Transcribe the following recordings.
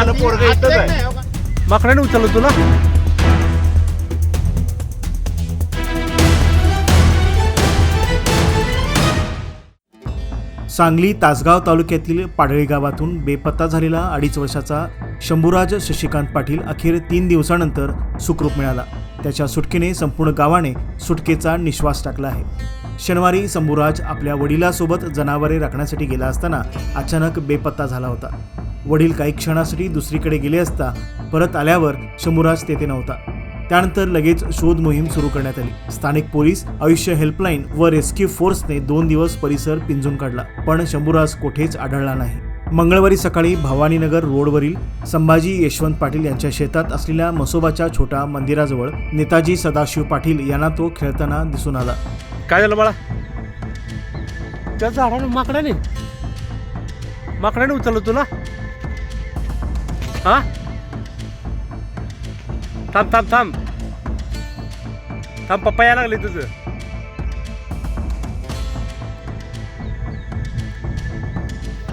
झालं पोरग इथंच आहे. माकडाने उचललं तुला? सांगली तासगाव तालुक्यातील पाडळी गावातून बेपत्ता झालेला अडीच वर्षाचा शंभूराज शशिकांत पाटील अखेर तीन दिवसानंतर सुखरूप मिळाला. त्याच्या सुटकेने संपूर्ण गावाने सुटकेचा निश्वास टाकला आहे. शनिवारी शंभूराज आपल्या वडिलासोबत जनावरे राखण्यासाठी गेला असताना अचानक बेपत्ता झाला होता. वडील काही क्षणासाठी दुसरीकडे गेले असता परत आल्यावर शंभूराज तेथे नव्हता. त्यानंतर लगेच शोध मोहीम सुरू करण्यात आली. स्थानिक पोलीस आयुष्य हेल्पलाईन व रेस्क्यू फोर्सने दोन दिवस परिसर पिंजून काढला पण शंभूराज कोठेच आढळला नाही. मंगळवारी सकाळी भवानीनगर रोडवरील संभाजी यशवंत पाटील यांच्या शेतात असलेल्या मसोबाच्या छोट्या मंदिराजवळ नेताजी सदाशिव पाटील यांना तो खेळताना दिसून आला. काय झालं बाळा? त्या झाडाने माकडाने माकडाने उचललं तुला? हा? थांब थांब थांब. थांब पप्पा यायला लागले तुझं.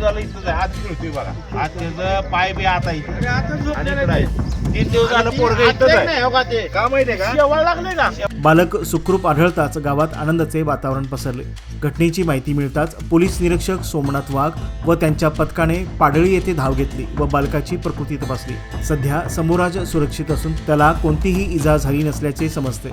झालं आहे हात फिरतोय बघा हात त्याचं पाय बी आता इथे. आणि इकडं आहे. तीन दिवस झालं पोरग इथंच आहे. का माहितीये का? शेवळ लागले का? बालक सुखरूप आढळताच गावात आनंदाचे वातावरण पसरले. घटनेची माहिती मिळताच पोलीस निरीक्षक सोमनाथ वाघ व त्यांच्या पथकाने पाडळी येथे धाव घेतली व बालकाची प्रकृती तपासली. सध्या समोराज सुरक्षित असून त्याला कोणतीही इजा झाली नसल्याचे समजते.